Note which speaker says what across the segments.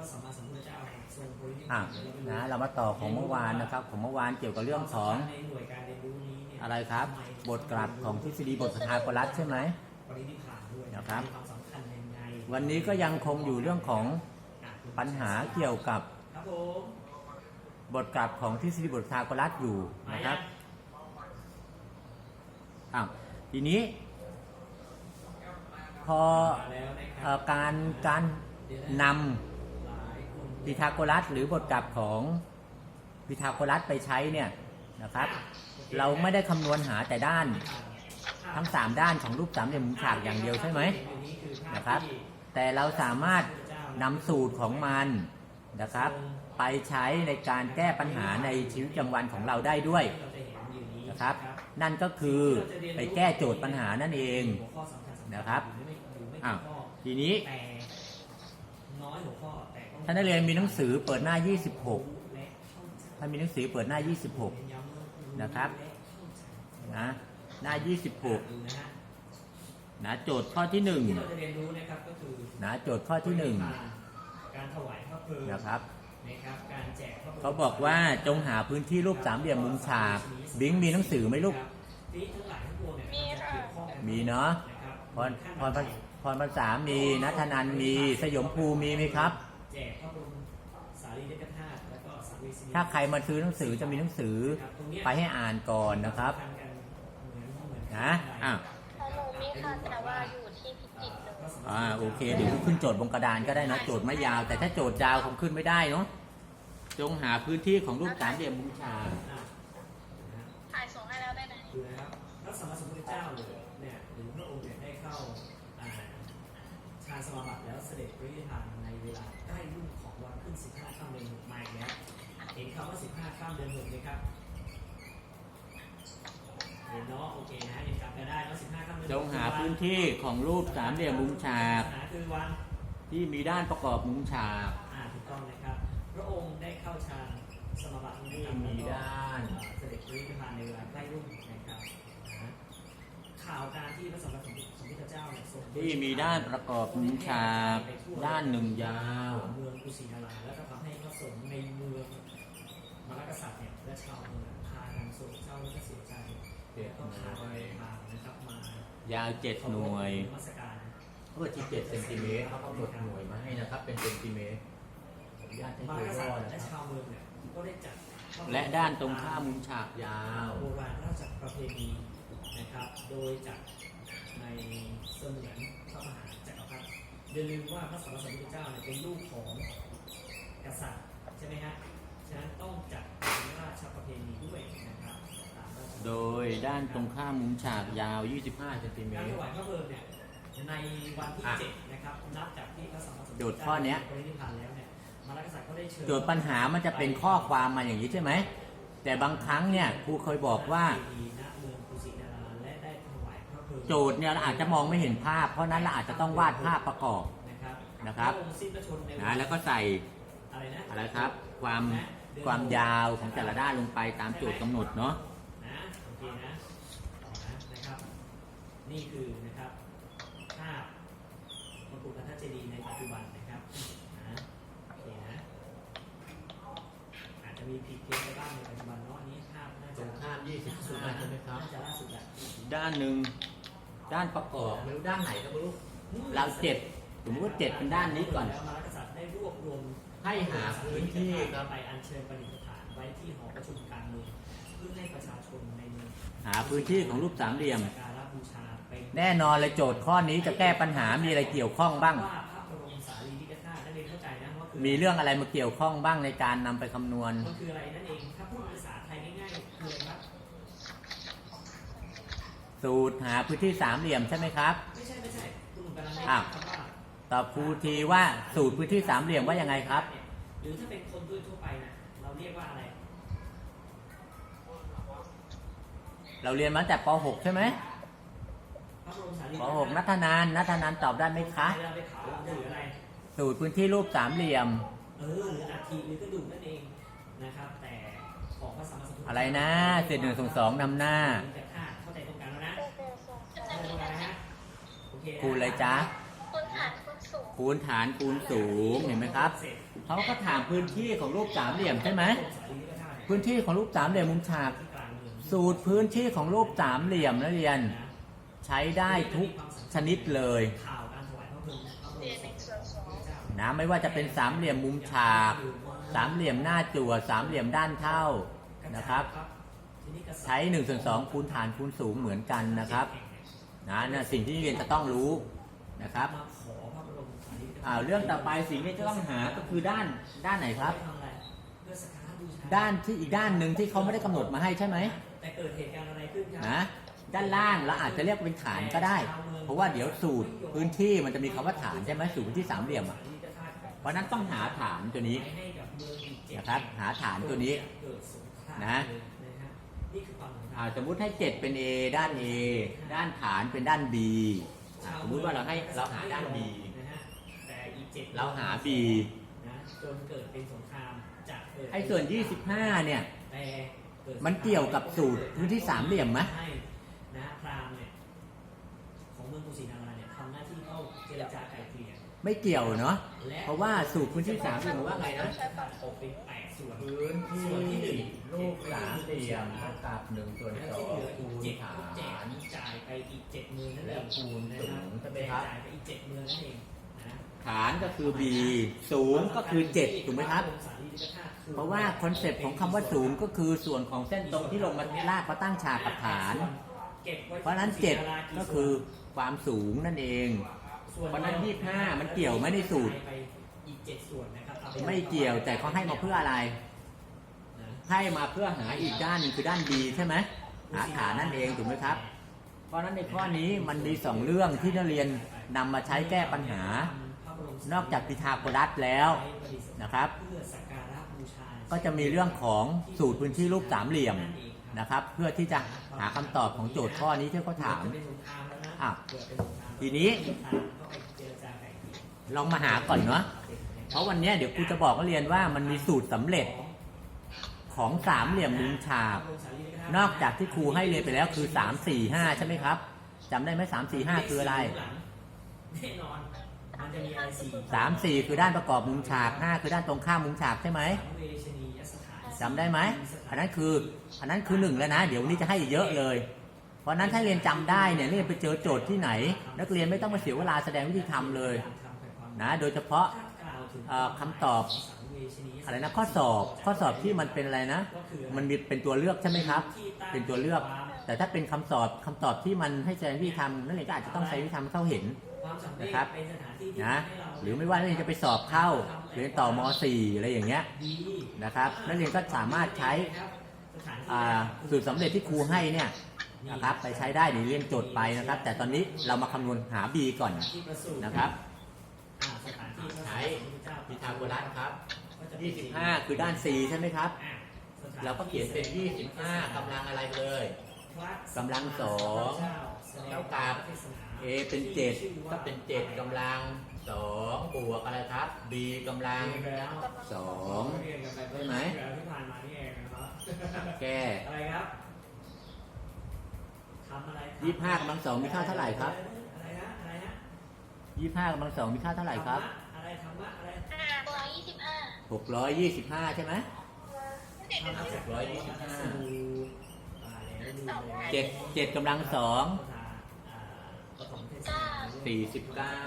Speaker 1: ระสัมมาสัมพุทธเจ้าทรงบรินิพ
Speaker 2: อะ
Speaker 1: พาน
Speaker 2: นะเรามาต่อของเมื่อวานนะครับ ของเมื่อวานเกี่ยวกับเรื่องของ
Speaker 1: ในหน่วยการเรียนรู้นี้เนี่ย
Speaker 2: อะไรครับ บทกลับของทฤษฎีบทสถาปรัตน์ใช่ไหม
Speaker 1: ปรินิพพานด้วย
Speaker 2: นะครับ
Speaker 1: มีความสำคัญยังไง
Speaker 2: วันนี้ก็ยังคงอยู่เรื่องของ
Speaker 1: อะ
Speaker 2: ปัญหาเกี่ยวกับ
Speaker 1: ครับผม
Speaker 2: บทกลับของทฤษฎีบทสถาปรัตน์อยู่
Speaker 1: มา
Speaker 2: นะครับ
Speaker 1: ยัง
Speaker 2: อะทีนี้ พอ
Speaker 1: มาแล้วนะค
Speaker 2: เอ่
Speaker 1: รั
Speaker 2: อบการการ
Speaker 1: เดี๋ยว
Speaker 2: น พีทาโกรัสหรือบทกลับของพีทาโกรัสไปใช้เนี่ยนะครับ เราไม่ได้คำนวณหาแต่ด้านทั้ง 3 ด้านของรูปสามเหลี่ยมมุมฉากอย่างเดียวใช่ไหมนะครับ แต่เราสามารถนำสูตรของมันนะครับ ไปใช้ในการแก้ปัญหาในชีวิตประจำวันของเราได้ด้วย
Speaker 1: เราจะเห็นอยู่นี้
Speaker 2: นะครับ นั่นก็คือไปแก้โจทย์ปัญหานั่นเอง
Speaker 1: หัวข้อสำคัญสำญ
Speaker 2: นะครับ
Speaker 1: อยู่ไม่อยู่ไม่กี่
Speaker 2: อ้าว
Speaker 1: ข้อ
Speaker 2: ทีนี้
Speaker 1: แต่น้อยหัวข้อแต่ต้อง
Speaker 2: ท่านนักเรียนมีหนังสือเปิดหน้า 26
Speaker 1: และเข้าใจ
Speaker 2: ถ้ามีหนังสือเปิดหน้า
Speaker 1: เน้นย้ำว่า
Speaker 2: นะครับนะหน้า 26นะโจทย์ข้อที่
Speaker 1: ที่เราจะเรียนรู้นะครับก็คือ
Speaker 2: 1นะโจทย์ข้อที่
Speaker 1: การถวายพระเพลิง
Speaker 2: นะครับ
Speaker 1: การแจกเขา
Speaker 2: บอกว่าจงหาพื้นที่รูปสามเหลี่ยมมุมฉากบิงมีหนังสือไหมลูก
Speaker 3: มีค่ะ
Speaker 2: มีเนาะ
Speaker 1: นะครับ
Speaker 2: พรพรพรภาษามีนัทนันมีสยมภูมีไหมครับ
Speaker 1: แจกพระบรมสารีริกธาตุแล้วก็สังเวชนี
Speaker 2: ถ้าใครมาซื้อหนังสือจะมีหนังสือ
Speaker 1: ครับตรงเนี้ย
Speaker 2: ไปให้อ่านก่อนนะครับ
Speaker 1: ทำกันเหมือนเหมือนกั
Speaker 2: นะอะ
Speaker 3: ของหนูมีค่ะแต่ว่าอยู่ที่พิจิตรเลย
Speaker 2: อ่าโอเคเดี๋ยวขึ้นโจทย์บนกระดานก็ได้นะโจทย์ไม่ยาว แต่ถ้าโจทย์ยาวคงขึ้นไม่ได้เนาะจงหาพื้นที่ของรูปสามเหลี่ยมมุมฉาก
Speaker 1: อะนะฮะ
Speaker 3: ถ่ายส่งให้แล้วได้ไหม
Speaker 1: ดูนะครับพระสัมมาสัมพุทธเจ้าเนี่ยหรือพระองค์เนี่ยได้เข้าอ่าฌานสมาบัติแล้วเสด็จปรินิพพานในเวลาำว่า15ค่ำเดือนหกไหมครับเห็นเนาะโอเคนะยังจำกันได้เนาะ15ค่ำเดือน
Speaker 2: จงหาพื้นที่ของรูปสามเหลี่ยมมุมฉาก
Speaker 1: หาคือวัน
Speaker 2: ที่มีด้านประกอบมุมฉาก
Speaker 1: อ่าถูกต้องนะครับ พระองค์ได้เข้าฌานสมาบัตินะครับ
Speaker 2: มีด้าน
Speaker 1: แล้วก็เสด็จปรินิพพานในเวลาใกล้รุ่งนะครับนะข่าวการที่พระสัมมาสัมพุทธเจ้าเนี่ยทรง
Speaker 2: ที่มีด้านประกอบมุมฉากด้านหนึ่งยาว
Speaker 1: เมืองกุสินาราแล้วก็ทำให้พระสงฆ์ในเมือง มรรคษัตริย์เนี่ยและชาวเมืองพากันโศกเศร้าและก็เสียใจแล้วก็พากันเดินทางนะครับมายา
Speaker 2: วเจ็ดหน่วย
Speaker 1: นมัสการ
Speaker 2: เพื่อที่เจ็ดเซนติเมตรเขากำหนดหน่วยมาให้นะครับ เป็นเซนติเมตรขออนุญาตให้
Speaker 1: มร
Speaker 2: ดู
Speaker 1: รคษั
Speaker 2: ย่
Speaker 1: ต
Speaker 2: อ
Speaker 1: ริย์
Speaker 2: นะ
Speaker 1: และ
Speaker 2: ครับ
Speaker 1: ชาวเมืองเนี่ยก็ได้จัด
Speaker 2: และด้านตรงข้ามมุมฉากยาว
Speaker 1: โบราณราชประเพณีนะครับ โดยจัดในเสมือนพระมหาจักรพรรดิอย่าลืมว่าพระสัมมาสัมพุทธเจ้าเนี่ยเป็นลูกของกษัตริย์ใช่ไหมฮะ ฉะนั้นต้องจัดเป็นราชประเพณีด้วยนะครับตามราช
Speaker 2: โดยด้านตรงข้ามมุมฉากยาว 25เซนติเม
Speaker 1: การ
Speaker 2: ต
Speaker 1: ถ
Speaker 2: ร
Speaker 1: วายพระเพลิงเนี่ยในวันที่
Speaker 2: อะ
Speaker 1: เจ็ดนะครับนับจากที่พระสัมมาสัมพุทธ
Speaker 2: โจทย์ข้อเนี้ย
Speaker 1: ปรินิพพานแล้วเนี่ยมรรคษัตริย์ก็ได้เชิญ
Speaker 2: โจทย์ปัญหามันจะเป็นข้อความมาอย่างนี้ใช่ไหม แต่บางครั้งเนี่ยครูเคยบอกว่า
Speaker 1: ณเมืองกุสินาราและได้ถวายพระเพลิง
Speaker 2: โจทย์เนี่ยเราอาจจะมองไม่เห็นภาพ เพราะนั้นเราอาจจะต้องวาดภาพประกอบ
Speaker 1: นะครับ
Speaker 2: นะครับ
Speaker 1: พะองค์สิ้นพระชนม์ใน
Speaker 2: นะแล้วก็ใส่
Speaker 1: อะไรนะ
Speaker 2: อะไรครับ ความ ความยาวของแต่ละด้านลงไปตามโจทย์กำหนดเนาะ
Speaker 1: นะโอเคนะต่อนะนะครับ นี่คือนะครับภาพมกุฎพัทธเจดีย์ในปัจจุบันนะครับนะโอเคนะอาจจะมีผิดเพี้ยนไปบ้างในปัจจุบันเนาะอันนี้ภาพน่า
Speaker 2: ต
Speaker 1: จะ
Speaker 2: รงข้าม20
Speaker 1: ล่าสุด
Speaker 2: ใช่ไหมครับ
Speaker 1: น่าจะล่าสุดแหละ
Speaker 2: ด้านหนึ่งด้านประกอบไม่รู้ด้านไหนก็ไม่รู้ เราเจ็ดสมมติว่าเจ็ดเป็นด้านนี้ก่อน
Speaker 1: แล้วมรรคษัตริย์ได้รวบรวม
Speaker 2: ให้หาพื้นที่ครับ
Speaker 1: ไปอัญเชิญประดิษฐานไว้ที่หอประชุมการเมืองเพื่อให้ประชาชนในเมือง
Speaker 2: หาพื้นที่ของรูปสามเหลี่ยม
Speaker 1: สักการะบูชาเป็น
Speaker 2: แน่นอนเลยโจทย์ข้อนี้จะแก้ปัญหามีอะไรเกี่ยวข้องบ้าง
Speaker 1: ว่าพระบรมสารีริกธาตุนั่นเองเข้าใจนะว่าคือ
Speaker 2: มีเรื่องอะไรมาเกี่ยวข้องบ้างในการนำไปคำนวณ
Speaker 1: มันคืออะไรนั่นเองถ้าพูดภาษาไทยง่ายๆคืออะไรครับ
Speaker 2: สูตรหาพื้นที่สามเหลี่ยมใช่ไหมครับ
Speaker 1: ไม่ใช่ไม่ใช่คุณหนุ่มกำลัง
Speaker 2: อ้าว
Speaker 1: คำว่า
Speaker 2: ตอบครูทีว่าสูตรพื้นที่สามเหลี่ยมว่ายังไงครับ
Speaker 1: หรือถ้าเป็นคนทั่วๆไปนะเราเรียกว่าอะไร
Speaker 2: เราเรียนมาตั้งแต่ป .6 ใช่ไหม
Speaker 1: พระบรมสารีริ
Speaker 2: ป
Speaker 1: กธาตุ
Speaker 2: .6 นัทนานนัทนานตอบได้ไหมคะ
Speaker 1: เวลาไปเผาหรืออะไร
Speaker 2: สูตรพื้นที่รูปสามเหลี่ยม
Speaker 1: เออหรืออัฐิหรือกระดูกนั่นเองนะครับ แต่ของพระสัมมาสัมพุทธเจ้า
Speaker 2: อะไรนะเศษหนึ่งส่งสองนำหน้า
Speaker 1: มีแต่ธาตุเข้าใจตรงกันแล้วนะ
Speaker 3: เจอส่ง
Speaker 1: เข้าใจตรงกันนะฮะโอเคนะ
Speaker 2: คูณอะไรจ๊ะ
Speaker 3: คุณฐาน คูณ
Speaker 2: ฐานคูณสูงเห็นไหมครับเขาก็ถามพื้นที่ของรูปสามเหลี่ยมใช่ไหมพื้นที่ของรูปสามเหลี่ยมมุมฉาก สูตรพื้นที่ของรูปสามเหลี่ยมนักเรียน ใช้ได้ทุกชนิดเลย
Speaker 3: นะ
Speaker 2: ไม่ว่าจะเป็นสามเหลี่ยมมุมฉาก สามเหลี่ยมหน้าจั่วสามเหลี่ยมด้านเท่านะครับ ใช้1ส่วน2คูณฐานคูณสูงเหมือนกันนะครับนะนะสิ่งที่นักเรียนจะต้องรู้นะครับ อ่าเรื่องต่อไปสิ่งที่จะต้องหาก็คือด้านด้านไหนครับ
Speaker 1: ทำอะไรเพื่อสักการะบูชา
Speaker 2: ด้านที่อีกด้านหนึ่งที่เขาไม่ได้กำหนดมาให้ใช่ไหม
Speaker 1: แต่เกิดเหตุการณ์อะไรขึ้นครั
Speaker 2: นะด้านล่างเราอาจจะเรียกเป็นฐานก็ได้ เพราะว่าเดี๋ยวสูตรพื้นที่มันจะมีคำว่าฐานใช่ไหมสูตรพื้นที่สามเหลี่ยมอะเพราะฉะนั้นต้องหาฐานตัวนี้
Speaker 1: ให้กับเมืองอีกเจ็ด
Speaker 2: นะครับหาฐานตัวนี้
Speaker 1: เกิดสงคราม
Speaker 2: นะ
Speaker 1: เลยนะฮะนี่คือความสำคัญ
Speaker 2: อ่าสมมุติให้ 7 เป็น A ด้าน A ด้านฐานเป็นด้าน B อ่าสมมุติว่าเราให้เราหาด้าน B
Speaker 1: นะฮะแต่อีก เจ็ด
Speaker 2: เราหา B
Speaker 1: นะจนเกิดเป็นสงครามจากเกิด
Speaker 2: ไอ้ส่วน 25 เนี่ย
Speaker 1: แต่เกิด
Speaker 2: มันเกี่ยวกับสูตรพื้นที่สามเหลี่ยมไหม
Speaker 1: ให้นะพราหมณ์เนี่ยของเมืองกุสินาราเนี่ยทำหน้าที่เข้าเจรจาไกลเกลี่ย
Speaker 2: ไม่เกี่ยวเนาะ
Speaker 1: และ
Speaker 2: เพราะว่าสูตรพื้นที่สามเหลี่ยมว่าไงนะ
Speaker 1: ออกเป็นแปดส่วน
Speaker 2: พื้นที่รูปสามเหลี่ยมเท่ากับ1ส่วน
Speaker 1: แล้ว
Speaker 2: 2
Speaker 1: ที่เหลืออี
Speaker 2: คู
Speaker 1: ก
Speaker 2: ณ
Speaker 1: เจ็ด
Speaker 2: ฐา
Speaker 1: ก็แจก
Speaker 2: น
Speaker 1: จ่ายไปอีกเจ็ดหมื่นนั่นเอ
Speaker 2: และ
Speaker 1: ง
Speaker 2: คูณ
Speaker 1: นะ
Speaker 2: สู
Speaker 1: ครับ
Speaker 2: งใช่ไหมครับ
Speaker 1: จ่ายไปอีกเจ็ดหมื่นนั่นเองนะ
Speaker 2: ฐานก็คือ B สูงก็คือ 7 ถูกไหมครับ เพราะว่าคอนเซปต์ของคำว่าสูงก็คือส่วนของเส้นตรงที่ลงมาลากมาตั้งฉากกับฐาน เพราะฉะนั้น 7 ก็คือความสูงนั่นเอง เพราะฉะนั้น 25 มันเกี่ยวไหมในสูตร
Speaker 1: ไปอีกเจ็ดส่วนนะครับอาป
Speaker 2: ไม่เกี่ยวแต่เขาให้มาเพื่ออะไร
Speaker 1: นะ
Speaker 2: ให้มาเพื่อหาอีกด้านหนึงคือด้าน B ใช่ไหมหาฐานนั่นเองถูกไหมครับ เพราะฉะนั้นในข้อนี้มันมีสองเรื่องที่นักเรียนนำมาใช้แก้ปัญหา นอกจากพิทาโกรัสแล้วนะครับ
Speaker 1: เพื่อสักการะบูชา
Speaker 2: ก็จะมีเรื่องของสูตรพื้นที่รูปสามเหลี่ยมนะครับ เพื่อที่จะหาคำตอบของโจทย์ข้อนี้ที่เขาถาม
Speaker 1: เป็นสงครามแล้วนะ
Speaker 2: อะ
Speaker 1: เกิดเป็นสงคราม
Speaker 2: ทีนี้
Speaker 1: ก็ไปเจรจาไกลเกลี่ย
Speaker 2: ลองมาหาก่อนเนาะเพราะวันเนี้ยเดี๋ยวครูจะบอกนักเรียนว่ามันมีสูตรสำเร็จของสามเหลี่ยมมุมฉากนอกจากที่ครูให้เรียนไปแล้วคือ3 4 5ใช่ไหมครับจำได้ไหม3 4 5คืออะไร
Speaker 1: แน่นอน มันจะมีอะไรสี่
Speaker 2: 3 4คือด้านประกอบมุมฉาก5คือด้านตรงข้ามมุมฉากใช่ไหม
Speaker 1: สังเวชนียสถาน
Speaker 2: จำได้ไหมอันนั้นคืออันนั้นคือหนึ่งแล้วนะ เดี๋ยววันนี้จะให้อีกเยอะเลย เพราะฉะนั้นถ้าเรียนจำได้เนี่ยเรียนไปเจอโจทย์ที่ไหน นักเรียนไม่ต้องมาเสียเวลาแสดงวิธีทำเลยนะโดยเฉพาะเอ่อคำตอบอะไรนะข้อสอบข้อสอบที่มันเป็นอะไรนะมันมีเป็นตัวเลือกใช่ไหมครับเป็นตัวเลือก แต่ถ้าเป็นคำสอบคำตอบที่มันให้แสดงวิธีทำนักเรียนก็อาจจะต้องใช้วิธีทำให้เขาเห็น นะครับนะหรือไม่ว่านักเรียนจะไปสอบเข้าเรียนต่อม .4 อะไรอย่างเงี้ยนะครับนักเรียนก็สามารถใช้อ่าสูตรสำเร็จที่ครูให้เนี่ยนะครับไปใช้ได้หรือเรียนโจทย์ไปนะครับ แต่ตอนนี้เรามาคำนวณหา b ก่อนนะครับใช้พีทาโกรัสครับ25 คือด้าน c ใช่ไหมครับเราก็เขียนเป็น 25กำลังอะไรเลยกำลังสองเท่ากับ a เป็น7ก็เป็น7กำลัง2บวกอะไรครับ b กำลัง2ได้ไหม
Speaker 1: ที่ผ่านมานี่เองนะครับ
Speaker 2: แก้
Speaker 1: อะไรครับทำอะไร
Speaker 2: 25กำลัง2มีค่าเท่าไหร่ครับ
Speaker 1: อะไรนะอะไรนะ
Speaker 2: 25กำลัง2มีค่าเท่าไหร่ครับ
Speaker 1: อะไรธรรมะอะไร
Speaker 3: ห้าร้อยยี่สิบห้า
Speaker 2: 625ใช่ไหม
Speaker 3: เด็ก
Speaker 1: ธรรมะจาก
Speaker 2: ร้อยยี่สิบห้า
Speaker 1: เจ็ด
Speaker 2: 7 7กำลัง2
Speaker 1: สี่สิบ
Speaker 2: 49
Speaker 1: เก้า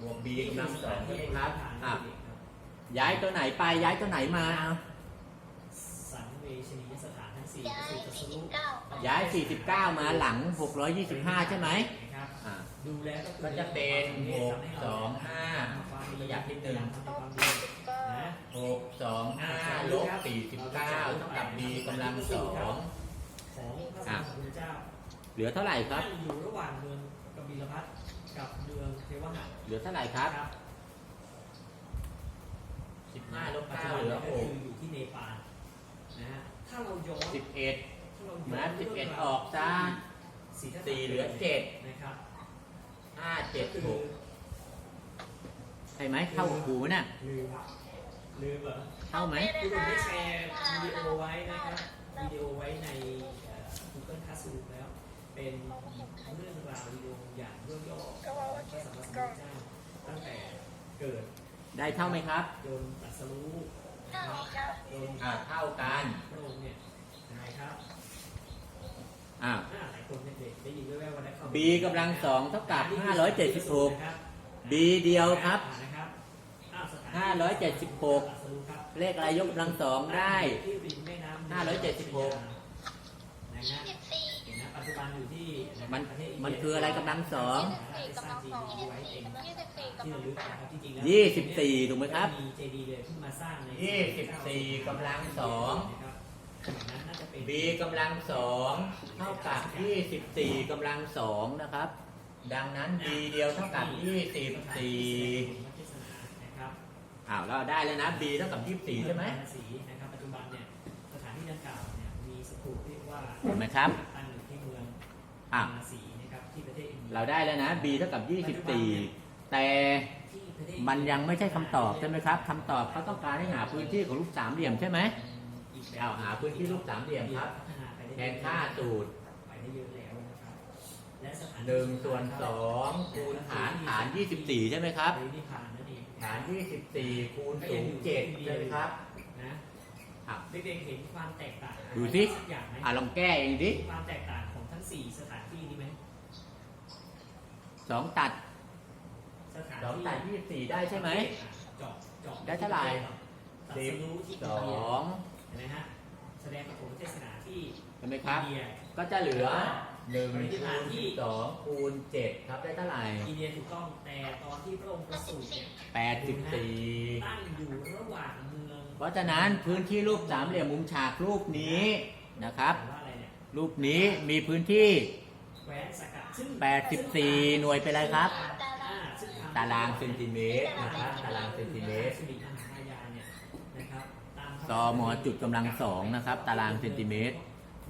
Speaker 2: บวก b กำลัง2ใช่ไหมครับอะย้ายตัวไหนไปย้ายตัวไหนมาเอา
Speaker 1: สังเวชนียสถานทั้งสี่
Speaker 3: ย้าย
Speaker 1: ก็คือ
Speaker 3: สี่
Speaker 1: ตรัส
Speaker 3: สิบ
Speaker 1: รู้
Speaker 3: เก้า
Speaker 2: ย้าย 49 มาหลัง 625 ใช่ไหม
Speaker 1: นะครับ
Speaker 2: อะ
Speaker 1: ดูแล้วก็คือ
Speaker 2: ก็จะเป็น6 2 5ขยับนิดนึง
Speaker 1: ทำความดีนะ
Speaker 2: 6 2 5ลบ49เท่ากับ b กำลัง2
Speaker 1: ของพระสัมมาสัมพุทธเจ้า
Speaker 2: เหลือเท่าไหร่ครับ
Speaker 1: ตั้งอยู่ระหว่างเมือง กบิลพัทกับเมืองเทวหะ
Speaker 2: เหลือเท่าไหร่ครับ
Speaker 1: ครับ
Speaker 2: 15ลบ
Speaker 1: ปัจจุ
Speaker 2: 9
Speaker 1: บัน
Speaker 2: เหลือ
Speaker 1: ก็คืออยู่ที่เนปาลนะฮะถ้าเราย้อน
Speaker 2: 6 11
Speaker 1: ถ้าเรา
Speaker 2: มา
Speaker 1: ย้อน
Speaker 2: 11ออกซะ
Speaker 1: ศรีทัตตะ
Speaker 2: 4เหลือ
Speaker 1: นะครับ
Speaker 2: 7 5 7
Speaker 1: คือ
Speaker 2: 6ใช่ไหมเข้ากับครูไหมน่ะ
Speaker 1: ลืมลืมเหรอ
Speaker 2: เข้าไหม
Speaker 1: คือผมได้แชร์วิดีโอไว้นะครับวิดีโอไว้ในเอ่อ Google Classroom แล้ว เป็นเรื่องราววิดีโออย่างย่อๆของพระสัมมาสัมพุทธเจ้าตั้งแต่เกิด
Speaker 2: ได้เท่าไหมครับ
Speaker 1: โยนตรัสรู้
Speaker 3: เท่าครับ
Speaker 1: โยน
Speaker 2: อ่าเท่ากัน
Speaker 1: พระองค์เนี่ยยังไงครับ
Speaker 2: อ่า
Speaker 1: อ่าหลายคนเด็กๆได้ยินแว่วๆว่าได้เข้า
Speaker 2: b กำลังสองเท่ากับ
Speaker 1: นะครับ
Speaker 2: 576 b เดียวครับ
Speaker 1: อ่านะครับอ้าวสถาน
Speaker 2: 576
Speaker 1: ตรัสรู้ครับ
Speaker 2: เลขอะไรยกกำลังสองได้
Speaker 1: ที่ริมแม่น้ำ
Speaker 2: 576
Speaker 1: นะ
Speaker 3: ยี่
Speaker 1: ฮะ
Speaker 3: สิบสี่
Speaker 1: เห็นนะปัจจุบันอยู่ที่ะครับ
Speaker 2: มัน
Speaker 1: ประเทศ
Speaker 2: มันคืออะไรกำลังสอง
Speaker 3: ยี่สิบสี่กำลังสองยี่สิบสี่กำลังยี่สิบสี่กำ
Speaker 1: ที่
Speaker 3: ลัง
Speaker 1: ระลึกนะครับจริงๆแล้ว
Speaker 2: ยี่สิบสี่ถูกไหมครับ
Speaker 1: มีเจดีย์เลยขึ้นมาสร้างใน
Speaker 2: ยี่สิบสี่กำลังสอง
Speaker 1: นะครับสมัยนั้นน่าจะเป็น
Speaker 2: b กำลังสองเท่ากับ24กำลังสองนะครับ ดังนั้น b เดียวเท่ากับ24
Speaker 1: นะครับ
Speaker 2: อ้าวเราได้แล้วนะ b เท่ากับ24ใช่ไหม
Speaker 1: สีนะครับปัจจุบันเนี่ยสถานที่ดังกล่าวเนี่ยมีสถูปเรียกว่า
Speaker 2: เห็นไหมครับ
Speaker 1: ตั้งอยู่ที่เมือง
Speaker 2: อะ
Speaker 1: มาสีนะครับที่ประเทศอินเดีย
Speaker 2: เราได้แล้วนะ b เท่ากับ 24 แต่
Speaker 1: ที่ประเทศ
Speaker 2: มันยังไม่ใช่คำตอบใช่ไหมครับคำตอบเขาต้องการให้หาพื้นที่ของรูปสามเหลี่ยมใช่ไหม
Speaker 1: อีกแบบ
Speaker 2: เอาหาพื้นที่รูปสามเหลี่ยมครับ
Speaker 1: พัฒนาไปได้
Speaker 2: แทนค่าสูตร
Speaker 1: ไปได้เยอะแล้วนะครับและสถาน
Speaker 2: 1ส่วน2คูณฐานฐาน24 ใช่ไหมครับ
Speaker 1: ปรินิพพานนั่นเอง
Speaker 2: ฐาน24 คูณสูง7ใช่ไหมครับ
Speaker 1: นะครับเด็กๆเห็นความแตกต่าง
Speaker 2: ดูสิ
Speaker 1: สักอย่างไหม
Speaker 2: อะลองแก้เองดิ
Speaker 1: ความแตกต่างของทั้ง สี่สถานที่นี้ไหม
Speaker 2: 2ตัด
Speaker 1: สถาน
Speaker 2: 2
Speaker 1: ที่
Speaker 2: ตัด24ได้ใช่ไหม
Speaker 1: เจาะเจาะ
Speaker 2: ได้เท่าไหร่
Speaker 1: ตัดสรู้ที่อินเดีย
Speaker 2: 2
Speaker 1: เห็นไหมฮะแสดงปฐมเทศนาที่
Speaker 2: ใช่ไหมครับ
Speaker 1: อินเดีย
Speaker 2: ก็จะเหลือ1คูณ2คูณ7ครับได้เท่าไหร่
Speaker 1: อินเดียถูกต้องแต่ตอนที่พระองค์ประสูติเนี่ย
Speaker 2: 84
Speaker 1: ตั้งอยู่ระหว่างเมือง
Speaker 2: เพราะฉะนั้นพื้นที่รูปสามเหลี่ยมมุมฉากรูปนี้นะครับ
Speaker 1: หรือว่าอะไรเนี่ย
Speaker 2: รูปนี้มีพื้นที่
Speaker 1: แคว้นสกัดซึ่ง
Speaker 2: 84 หน่วยเป็นอะไรครับ
Speaker 3: ตาราง
Speaker 1: ซึ่งทำ
Speaker 2: ตารางเซนติเมตรนะครับตารางเซนติเมตร
Speaker 1: สิริมหาญาเนี่ยนะครับตาม
Speaker 2: ซอมอจุดกำลังสองนะครับ ตารางเซนติเมตร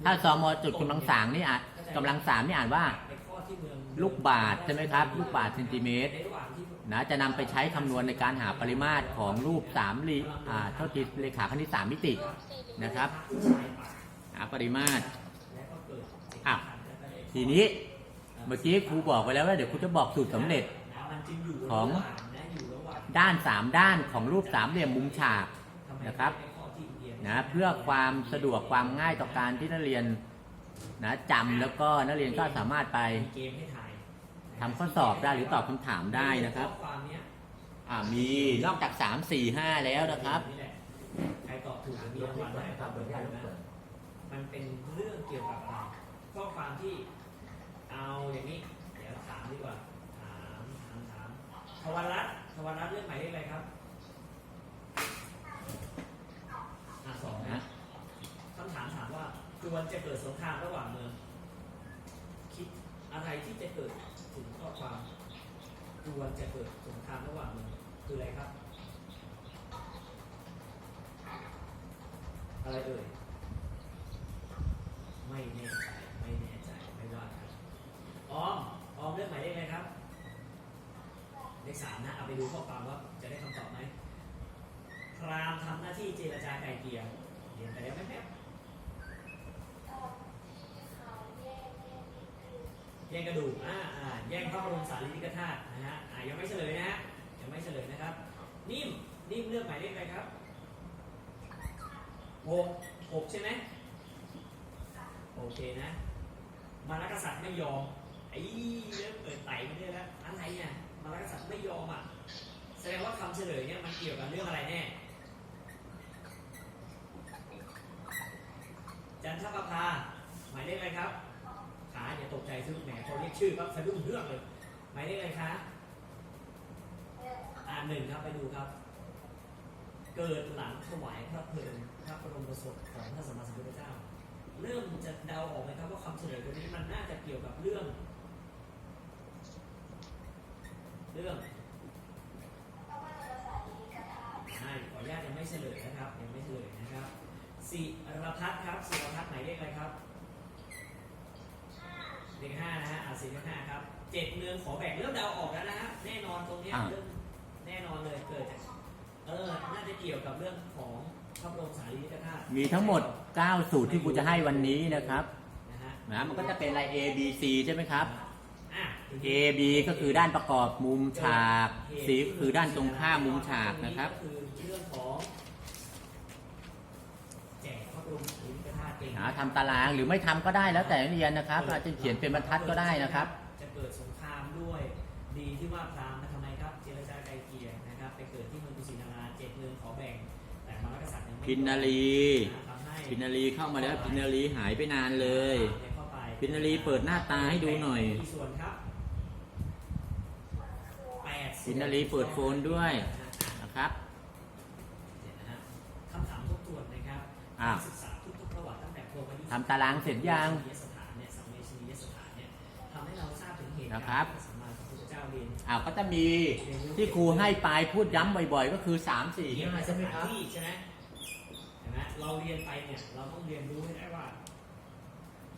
Speaker 2: ถ้าซอมอจุดกำลังสามนี่อ่านกำลังสามนี่อ่านว่า
Speaker 1: ไปข้อที่เมือง
Speaker 2: ลูกบาศก์ใช่ไหมครับ ลูกบาศก์เซนติเมตร
Speaker 1: ในระหว่างที่
Speaker 2: นะจะนำไปใช้คำนวณในการหาปริมาตรของรูปสามเหลี่ยมอ่าเท่าที่เลขาคณิตสามมิติ
Speaker 3: รูปสี่เหลี่ยม
Speaker 2: นะครับ
Speaker 1: ชายป่า
Speaker 2: หาปริมาตร
Speaker 1: และ
Speaker 2: ทีนี้เมื่อกี้ครูบอกไปแล้วว่าเดี๋ยวครูจะบอกสูตรสำเร็จของด้านสามด้านของรูปสามเหลี่ยมมุมฉากนะครับ
Speaker 1: นะ
Speaker 2: เพื่อความสะดวกความง่ายต่อการที่นักเรียนนะจำแล้วก็นักเรียนก็สามารถไป
Speaker 1: มีเกมให้ถ่าย
Speaker 2: ทำข้อสอบได้หรือตอบคำถามได้นะครับ
Speaker 1: อความเนี้ย
Speaker 2: อ่ามีนอกจาก3 4 5แล้วนะครับ
Speaker 1: นี่หละใครตอบถูกมีรางวัลได้ครับ มันเป็นเรื่องเกี่ยวกับอะไรข้อความที่เอาอย่างนี้ เดี๋ยวถามดีกว่า ถามถามถามทวรัตน์ทวรัตน์เรื่องหมายเลขอะไรครับอะสองนะคำถามถามว่าจวนจะเกิดสงครามระหว่างเมือง คิดอะไรที่จะเกิดถึงข้อความจวนจะเกิดสงครามระหว่างเมืองคืออะไรครับ อะไรเอ่ย ไม่แน่ใจไม่แน่ใจไม่ว่ากันออมออมเรื่องหมายเลขอะไรครับเลขสามนะเอาไปดูข้อความว่าจะได้คำตอบไหมพรามทำหน้าที่เจรจาไกลเกลี่ยเรียนไปแล้วแป๊บๆแย่งกระดูกอ่าอ่าแย่งพระบรมสารีริกธาตุนะฮะอ่ายังไม่เฉลยนะฮะยังไม่เฉลยนะครับ นิ่มนิ่มเลือกหมายเลขอะไรครับหกหกใช่ไหม โอเคนะมารกษัตริย์ไม่ยอมไอ้เริ่มเปิดไต่มาเนี่ยแล้วอะไรเนี่ยมารกษัตริย์ไม่ยอมอะแสดงว่าคำเฉลยเนี่ยมันเกี่ยวกับเรื่องอะไรแน่จันทประภาหมายเลขอะไรครับขาอย่าตกใจซึ่งแหมพอเรียกชื่อก็สะดุ้งเฮือกเลย หมายเลขอะไรคะอ่านหนึ่งครับไปดูครับ เกิดหลังถวายพระเพลิงพระบรมศพของพระสัมมาสัมพุทธเจ้า เริ่มจะเดาออกไหมครับว่าคำเฉลยตัวนี้มันน่าจะเกี่ยวกับเรื่อง เรื่องใช่ขออนุญาตยังไม่เฉลยนะครับยังไม่เฉลยนะครับสิรพัฒน์ครับสิรพัฒน์หมายเลขอะไรครับเลขห้านะฮะอ่าสี่เลขห้าครับเจ็ดเมืองขอแบ่งเริ่มเดาออกแล้วนะฮะแน่นอนตรงเนี้ย
Speaker 2: อ่า
Speaker 1: เริ่มแน่นอนเลยเกิดจากเออน่าจะเกี่ยวกับเรื่องของพระบรมสารีริกธาตุ
Speaker 2: มีทั้งหมด 9 สูตรที่ครูจะให้วันนี้นะครับ
Speaker 1: นะฮะ
Speaker 2: นะมันก็จะเป็นอะไร A B C ใช่ไหมครับ
Speaker 1: อะ
Speaker 2: A B ก็คือด้านประกอบมุมฉาก C ก็คือด้านตรงข้ามมุมฉากนะครับ
Speaker 1: ก็คือเรื่องของแจกพระบรมสารีริกธาตุเอง
Speaker 2: หาทำตารางหรือไม่ทำก็ได้แล้วแต่นักเรียนนะครับอาจจะเขียนเป็นบรรทัดก็ได้นะครับ
Speaker 1: จะเกิดสงครามด้วย ดีที่ว่าพราหมณ์นะทำไมครับเจรจาไกลเกลี่ยนะครับ ไปเกิดที่เมืองกุสินาราเจ็ดเมืองขอแบ่ง แต่มรรคกษัตริย์ยังไม่
Speaker 2: พินนารี
Speaker 1: ทำให้
Speaker 2: พินนารีเข้ามาแล้วพินนารีหายไปนานเลย
Speaker 1: เข้าไป
Speaker 2: พินนารีเปิดหน้าตาให้ดูหน่อย
Speaker 1: กี่ส่วนครับแปดส่ว
Speaker 2: พินนารีเปิดโฟนด้วยนะครับ
Speaker 1: เนี่ยนะฮะคำถามทบทวนนะครับ
Speaker 2: อ้าว
Speaker 1: ศึกษาทุกๆประวัติตั้งแต่โพธิ
Speaker 2: ทำตารางเสร็จยัง
Speaker 1: สถานเนี่ยสังเวชนียสถานเนี่ยทำให้เราทราบถึงเหตุ
Speaker 2: นะครับ
Speaker 1: รียน
Speaker 2: อ้าวก็จะมีที่ครูให้ปลายพูดย้ำบ่อยๆ ก็คือ3 4
Speaker 1: เรียน
Speaker 2: 5
Speaker 1: ในส
Speaker 2: ใช่ไหม
Speaker 1: ถาน
Speaker 2: ครับ
Speaker 1: ที่ใช่ไหมเห็นไหมเราเรียนไปเนี่ยเราต้องเรียนรู้ให้ได้ว่า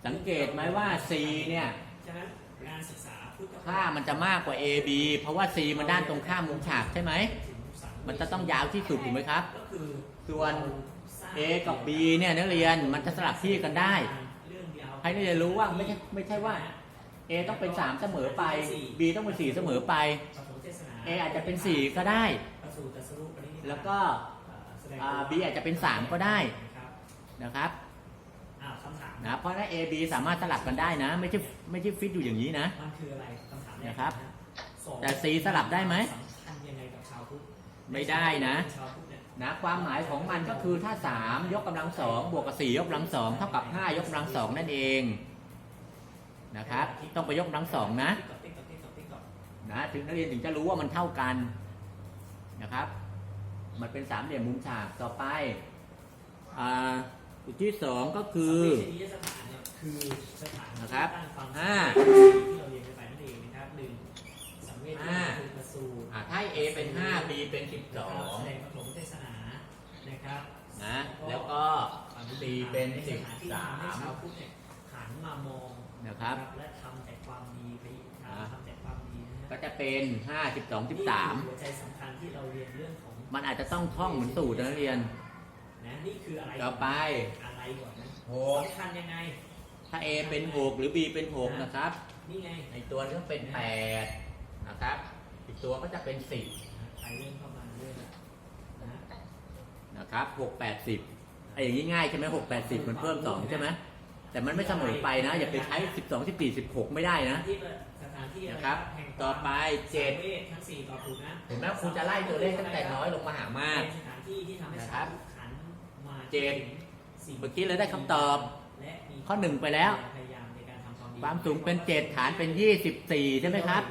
Speaker 2: สังเกตไหมว่า C เนี่ย
Speaker 1: ฉะนั้นการศึกษาพุทธ
Speaker 2: ค่ามันจะมากกว่า A B เพราะว่า C มันด้านตรงข้ามมุมฉากใช่ไหม มันจะต้องยาวที่สุดถูกไหมครับ
Speaker 1: ก็คือ
Speaker 2: ส่วน A กับ B เนี่ยนักเรียนมันจะสลับที่กันได้
Speaker 1: เรื่องเดียว
Speaker 2: ให้นักเรียนรู้ว่าไม่ใช่ไม่ใช่ว่า A ต้องเป็น 3 เสมอไป B ต้องเป็น 4 เสมอไป
Speaker 1: ปฐมเทศนา
Speaker 2: A อาจจะเป็น 4 ก็ได้
Speaker 1: ประสูติตรัสรู้ปรินิพพาน
Speaker 2: แล้วก็
Speaker 1: เอ่อแสดง
Speaker 2: อ่า B อาจจะเป็น 3 ก็ได้
Speaker 1: นะครับ
Speaker 2: นะครับ
Speaker 1: อ้าวคำถาม
Speaker 2: นะเพราะถ้า A B สามารถสลับกันได้นะ ไม่ใช่ไม่ใช่ฟิตอยู่อย่างนี้นะ
Speaker 1: มันคืออะไรคำถามแก
Speaker 2: นะครับ
Speaker 1: สอง
Speaker 2: แต่ C สลับได้ไหม
Speaker 1: สำคัญยังไงกับชาวพุทธ
Speaker 2: ไม่ได้นะ
Speaker 1: ชาวพุทธเนี่ย
Speaker 2: นะความหมายของมันก็คือถ้า 3 ยกกำลังสองบวกกับ4ยกกำลังสองเท่ากับ 5 ยกกำลังสองนั่นเอง นะครับ ต้องไปยกกำลังสองนะ
Speaker 1: ติ๊กต๊อกติ๊กต๊อกติ๊กต๊อก
Speaker 2: นะถึงนักเรียนถึงจะรู้ว่ามันเท่ากันนะครับ มันเป็นสามเหลี่ยมมุมฉากต่อไปอ่าจุดที่สองก็คือ
Speaker 1: สังเวชนียสถานเนี่ยคือสถานที่
Speaker 2: นะครับ
Speaker 1: ตั้งฟัง
Speaker 2: ห้า
Speaker 1: ที่เราเรียนกันไปนั่นเองนะครับหนึ่งสังเวชนี
Speaker 2: ห้า
Speaker 1: ยคือประสูติ
Speaker 2: อ่าถ้า A เป็น5 B เป็น
Speaker 1: นะครับแสดงปฐมเทศนานะครับ
Speaker 2: 12นะแล้วก็ C เป็น
Speaker 1: สถานที่ทำให้ชาวพุทธเนี่ยหันมามอง
Speaker 2: 13 นะครับ
Speaker 1: และทำแต่ความดีไปอีกครับ
Speaker 2: อ่า
Speaker 1: ทำแต่ความดีนะฮะ
Speaker 2: ก็จะเป็น5 12
Speaker 1: นี่คือ
Speaker 2: 13
Speaker 1: หัวใจสำคัญที่เราเรียนเรื่องของ
Speaker 2: มันอาจจะต้องท่องเหมือนสูตรนะนักเรียน
Speaker 1: นะนี่คืออะไร
Speaker 2: ต่อไป
Speaker 1: อะไรก่อนนะ
Speaker 2: 6
Speaker 1: สำคัญยังไง
Speaker 2: ถ้า A เป็น6หรือ B เป็น6นะครับ
Speaker 1: นี่ไง
Speaker 2: ในตัวนี้ก็เป็น8นะครับ อีกตัวก็จะเป็น10
Speaker 1: ใครเริ่มเข้ามาเรื่อยละนะ
Speaker 2: นะครับ6 80ไอ้อย่างนี้ง่ายใช่ไหม6 80มันเพิ่ม2ใช่ไหม แต่มันไม่เสมอไปนะ อย่าไปใช้ 12 14 16 ไม่ได้นะ
Speaker 1: ที่สถานที่อะไร
Speaker 2: นะครับ
Speaker 1: แห่ง
Speaker 2: ต่อไป
Speaker 1: เจ็ด
Speaker 2: 7
Speaker 1: ทั้งสี่ตอบถูกนะ
Speaker 2: เห็นไหมครูจะไล่ตัวเลขตั้งแต่น้อยลงมาหามาก
Speaker 1: เป็นสถานที่ที่ทำให้
Speaker 2: นะค
Speaker 1: ชา
Speaker 2: รั
Speaker 1: ว
Speaker 2: บ
Speaker 1: พุทธหันมา
Speaker 2: เจ็ด
Speaker 1: สิ่ง
Speaker 2: เมื่อกี้เราได้คำตอบ
Speaker 1: และมี
Speaker 2: ข้อหนึ่งไปแล้ว
Speaker 1: พยายามในการทำความดี
Speaker 2: ความสูงเป็น 7 ฐานเป็น 24 ใช่ไหมครับ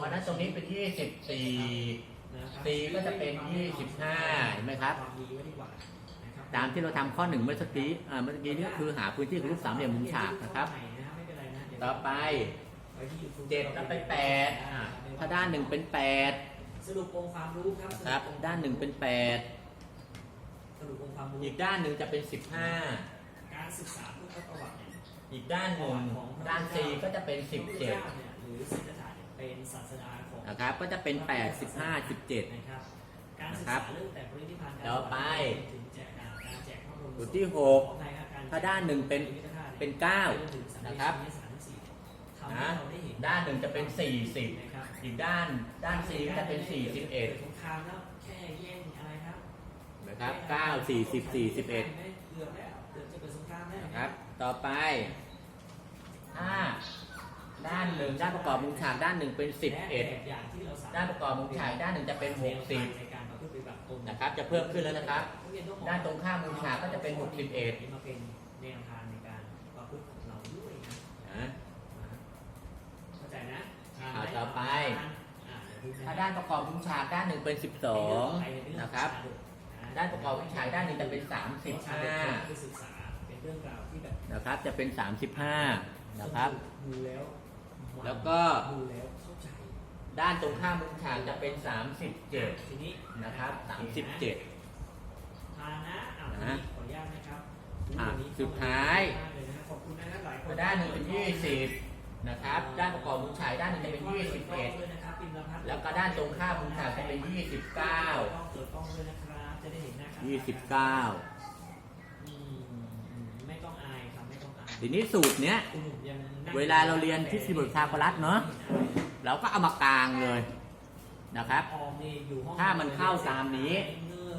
Speaker 2: วันนั้นตรงนี้เป็น 24
Speaker 1: นะครับ
Speaker 2: C ก็จะเป็น25เห็นไหมครับ
Speaker 1: ความดีไว้ดีกว่านะครับ
Speaker 2: ตามที่เราทำข้อหนึ่งเมื่อสักกี้อ่าเมื่อกี้นี่ก็คือหาพื้นที่ของรูปสามเหลี่ยมมุมฉากนะครับ
Speaker 1: ไม่เป็นไรนะเดี๋ยว
Speaker 2: ต่อไป
Speaker 1: ไว้ที่ YouTube
Speaker 2: เจ็ดแล้วไปแปดอ่าถ้าด้านหนึ่งเป็นแปด
Speaker 1: สรุปองค์ความรู้ครับ
Speaker 2: ครับ ด้านหนึ่งเป็นแปด
Speaker 1: สรุปองค์ความรู้
Speaker 2: อีกด้านหนึ่งจะเป็นสิบห้า
Speaker 1: การศึกษาพุทธประวัติเนี่ย
Speaker 2: อีกด้านหนึ่งด้านซีก็จะเป็นสิบ
Speaker 1: พระพุทธ
Speaker 2: เจ็ด
Speaker 1: จ้าเนี่ยหรือศิลธาเนี่ยเป็นศาสดาของ
Speaker 2: นะครับก็จะเป็นแปดสิบห้าสิบเจ็ด
Speaker 1: นะครับการศึก
Speaker 2: ครั
Speaker 1: ษา
Speaker 2: บ
Speaker 1: เรื่องแต่ปรินิพพานการ
Speaker 2: ต่อไป
Speaker 1: ถึงแจกการแจุ
Speaker 2: ดที่หกถ้าด้านหนึ่งเป็นเป็นเก้านะครับนะ
Speaker 1: ด้า
Speaker 2: นหนึ่งจะเป็นสี่สิบอีกด้านด้านซีก็จะเป็นสี่สิบเอ็ด
Speaker 1: สงคราแล้วแค่แย่งอะไรครับ
Speaker 2: นะครับเก้าสี่สิบสี่สิบเอ็ด
Speaker 1: ครามแล้ว
Speaker 2: นะครับต่อไปห้าด้านหนึ่งด้านประกอบมุมฉากด้านหนึ่งเป็นสิบเอ็ดด้านประกอบมุมฉากด้านหนึ่งจะเป็นหกสิบ
Speaker 1: นการประพฤติปฏิบัติตน
Speaker 2: นะครับ จะเพิ่มขึ้นแล้วนะครับ
Speaker 1: นักเรียต้องมอ
Speaker 2: ด้านตรงข้ามมุมฉากก็จะเป็น61
Speaker 1: มาเป็นแนวทางในการประพฤติของเราด้วยนะ
Speaker 2: นะ
Speaker 1: เข้าใจนะ
Speaker 2: อ่าต่อไป
Speaker 1: อ่าเดี๋ยวดูนะ
Speaker 2: ถ้าด้านประกอบมุมฉากด้านหนึ่งเป็น 12 นะครับ ด้านประกอบมุมฉากด้านหนึ่งจะเป็น 35
Speaker 1: คือศึกษาเป็นเรื่องราวที่แบบ
Speaker 2: นะครับ จะเป็น 35 นะครับ
Speaker 1: ดูแล้ว
Speaker 2: แล้วก็
Speaker 1: ดูแล้วเข้าใจ
Speaker 2: ด้านตรงข้ามมุมฉากจะเป็น 37
Speaker 1: ทีนี้
Speaker 2: นะครับ 37
Speaker 1: พานะอ่า
Speaker 2: นะ
Speaker 1: ขออนุญาตนะครับ
Speaker 2: อะ
Speaker 1: วันนี้
Speaker 2: สุดท้าย
Speaker 1: มากเลยนะขอบคุณนะครับหลายคน
Speaker 2: ด้านหนึ่งเป็น 20 นะครับ ด้านประกอบมุมฉากด้านหนึ่งจะเป็น 21 แล้วก็ด้านตรงข้ามมุมฉากจะเป็น
Speaker 1: เปิดกล้องด้วยนะครับจะได้เห็นหน้าครับ
Speaker 2: 29 29
Speaker 1: อืมอืมไม่ต้องอายครับไม่ต้องอาย
Speaker 2: ทีนี้สูตรเนี้ย
Speaker 1: คุณหนุ่มยังนั่ง
Speaker 2: เวลาเราเรียนทฤษฎีบทคาลคูลัสเนาะ เราก็เอามากลางเลยนะครับ
Speaker 1: ออมนี่อยู่ห้อง
Speaker 2: ถ้ามันเข้าตามนี้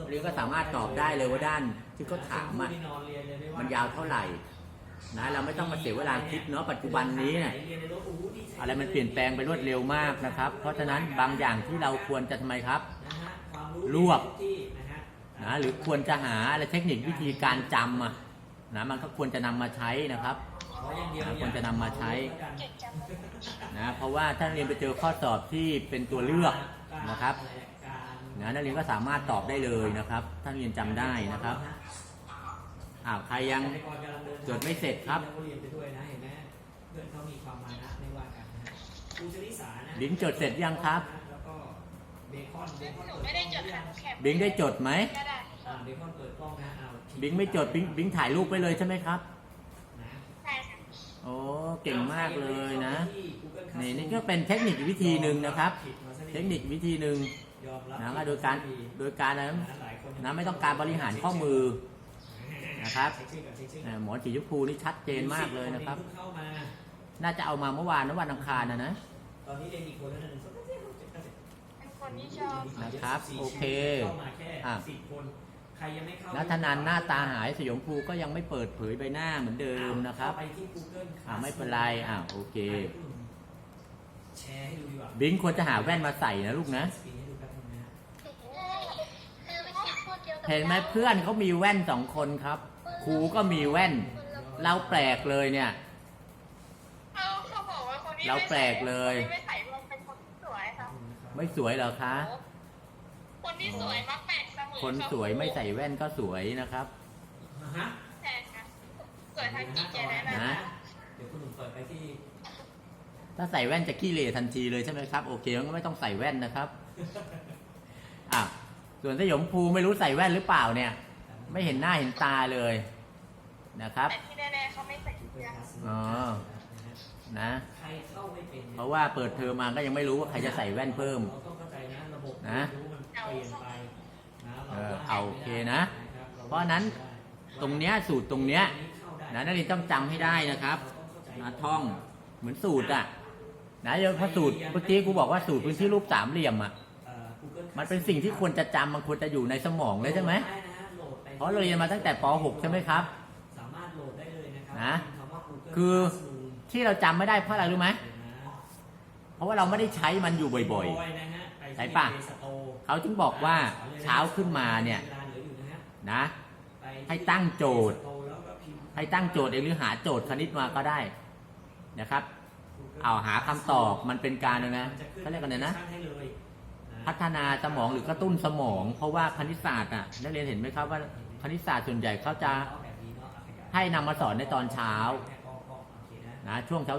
Speaker 2: เรียนก็สามารถตอบได้เลยว่าด้านที่เขาถามอะ
Speaker 1: ที่นอนเรียนเลยไมั
Speaker 2: นยาวเท่าไหร่นะเราไม่ต้องมาเสียเวลาคิดเนาะปัจจุบันนี้เนี่ย
Speaker 1: เรียนในรถโโหดีใจ
Speaker 2: อะไรมันเปลี่ยนแปลงไปรวดเร็วมากนะครับ เพราะฉะนั้นบางอย่างที่เราควรจะทำไมครับ
Speaker 1: นะฮะความรู้
Speaker 2: รวบ
Speaker 1: ที่นะฮะ
Speaker 2: นะหรือควรจะหาอะไรเทคนิควิธีการจำอะนะมันก็ควรจะนำมาใช้นะครับ
Speaker 1: ขออย่างเดียว
Speaker 2: นะควรจะนำมาใช้
Speaker 1: แล้วกัน
Speaker 3: เก่งจังเลย
Speaker 2: นะเพราะว่าถ้านักเรียนไปเจอข้อสอบที่เป็นตัวเลือกนะครับ
Speaker 1: การ
Speaker 2: นะนักเรียนก็สามารถตอบได้เลยนะครับถ้านักเรียนจำได้นะครับอ้าวใครยังจดไม่เสร็จครับ
Speaker 1: เรียนไปด้วยนะเห็นไหมเพื่อนเขามีความมานะไม่ว่ากันนะฮะครูชลิสานะ
Speaker 2: บิงจดเสร็จยังครับ
Speaker 1: แล้วก็เบคอนเบคอน
Speaker 3: หนู
Speaker 1: เปิ
Speaker 3: ไม่ได้จดค่ะหนูแคป
Speaker 2: บิงได้จดไหม
Speaker 3: กระดาษ
Speaker 1: อ่าเบคอนเปิดกล้องนะเอา
Speaker 2: บิงไม่จดบิงบิงถ่ายรูปไปเลยใช่ไหมครับ
Speaker 1: นะ
Speaker 3: ใช่ค่ะ
Speaker 2: โอ้เก่งมากเลยนะ
Speaker 1: ที่ Google Classroom
Speaker 2: นี่นี่ก็เป็นเทคนิควิธีหนึ่งนะครับ เทคนิควิธีหนึ่ง
Speaker 1: ยอมรับ
Speaker 2: นะว่าโดยการโดยการนั้น
Speaker 1: หลายคยัง
Speaker 2: นะไม่ต้องการบริหารข้อมือนะครับ
Speaker 1: เช็ชื่อก่อนเช็คชื่อก่
Speaker 2: อ่า
Speaker 1: อน
Speaker 2: หมอนสีชมพูนี่ชัดเจนมากเลยนะครับ
Speaker 1: เพิ่งเข้ามา
Speaker 2: น่าจะเอามาเมื่อวานนะวันอังคารนะนะ
Speaker 1: ตอนนี้เรียนกี่คนแล้วนะหนึ่งสองสามสี่ห้าหกเจ็ดแปดสิบ
Speaker 3: เป็นคนที่ชอบ
Speaker 2: นะครับ โอเค
Speaker 1: เข้ามาแค่
Speaker 2: อะ
Speaker 1: สิบคน ใครยังไม่เข้า
Speaker 2: นัทนันหน้าตาหายสยมพูก็ยังไม่เปิดเผยใบหน้าเหมือนเดิมนะครับ
Speaker 1: เข้าไปที่ Google
Speaker 2: อ่าไม่เป็นไรอ่าโอเค
Speaker 1: แชร์ให้ดูดีกว่า
Speaker 2: บิงควรจะหาแว่นมาใส่นะลูกนะ
Speaker 1: สกรีนให้ดูแป๊บนึงนะ
Speaker 3: คือไม่ใช่พูดเดียวกับ
Speaker 2: เห็นไหมเพื่อนเขามีแว่นสองคนครับ ครูก็มีแว่น เราแปลกเลยเนี่ย
Speaker 3: เขาเขาบอกว่าคนที่
Speaker 2: เราแปลกเลย
Speaker 3: คนที่ไม่ใส่รวมเป็นคนที่สวยค่ะ
Speaker 2: ไม่สวยเหรอคะ
Speaker 3: คนที่สวยมักแปลกเสมอ
Speaker 2: คนสวยไม่ใส่แว่นก็สวยนะครับ
Speaker 1: อ่าฮะ
Speaker 3: ใช่ค่ะสวยทางจิตใจแน่นอน
Speaker 2: นะ
Speaker 1: เดี๋ยวคุณหนุ่มเปิดไปที่
Speaker 2: ถ้าใส่แว่นจะขี้เหร่ทันทีเลยใช่ไหมครับโอเคงั้นก็ไม่ต้องใส่แว่นนะครับอะส่วนสยมภูไม่รู้ใส่แว่นหรือเปล่าเนี่ย ไม่เห็นหน้าเห็นตาเลยนะครับ
Speaker 3: แต่ที่แน่ๆเขาไม่ใส่เสื้อ
Speaker 2: อ๋อนะ
Speaker 1: ใครเข้าไม่เป็น
Speaker 2: เพราะว่าเปิดเทอมมาก็ยังไม่รู้ว่าใครจะใส่แว่นเพิ่ม
Speaker 1: เราต้องเข้าใจนะระบบ
Speaker 2: นะ
Speaker 1: รู้มันเปลี่ยนไปนะ
Speaker 2: เอ
Speaker 1: เรา
Speaker 2: อ
Speaker 1: ก็
Speaker 2: เอาโอเคนะ
Speaker 1: ครับ
Speaker 2: เพราะฉะนั้นตรงเนี้ยสูตรตรงเนี้ย
Speaker 1: เข้าได้
Speaker 2: นะนักเรียนต้องจำให้ได้นะครับ
Speaker 1: เราต้องเข้าใจ
Speaker 2: นะท่องเหมือนสูตรอะนะเดี๋ยวพอสูตรเมื่อกี้กูบอกว่าสูตรพื้นที่รูปสามเหลี่ยมอะ
Speaker 1: เอ่อ Google
Speaker 2: มันเป็นสิ่งที่ควรจะจำมันควรจะอยู่ในสมองเลยใช่ไหม
Speaker 1: ด้นะโหลดไป
Speaker 2: เพราะเราเรียนมาตั้งแต่ป .6 ใช่ไหมครับ
Speaker 1: สามารถโหลดได้เลยนะครั
Speaker 2: นะ
Speaker 1: พิมพ์คำว่า Google
Speaker 2: คือ
Speaker 1: Classroom
Speaker 2: ที่เราจำไม่ได้เพราะอะไรรู้ไหม
Speaker 1: เดี๋ยวนะ
Speaker 2: เพราะว่าเราไม่ได้ใช้มันอยู่บ่อย
Speaker 1: ๆนะฮะไปที่
Speaker 2: ใช่ปะ
Speaker 1: Play Store
Speaker 2: ๆ เขาจึงบอกว่าเช้าขึ้นมาเนี่ย
Speaker 1: นะ
Speaker 2: ให้ตั้งโจทย์ ให้ตั้งโจทย์เองหรือหาโจทย์คณิตมาก็ได้นะครับ เอาหาคำตอบมันเป็นการเลยนะเขาเรียกกันเลยนะ
Speaker 1: ให้น
Speaker 2: พัฒนาสมองหรือกระตุ้นสมอง เพราะว่าคณิตศาสตร์อะนักเรียนเห็นไหมครับว่าคณิตศาสตร์ส่วนใหญ่เขาจะ
Speaker 1: เอาแบบนี้นาะเอาขยาย
Speaker 2: ให้นำมาสอนในตอนเช้านะช่วงเช้า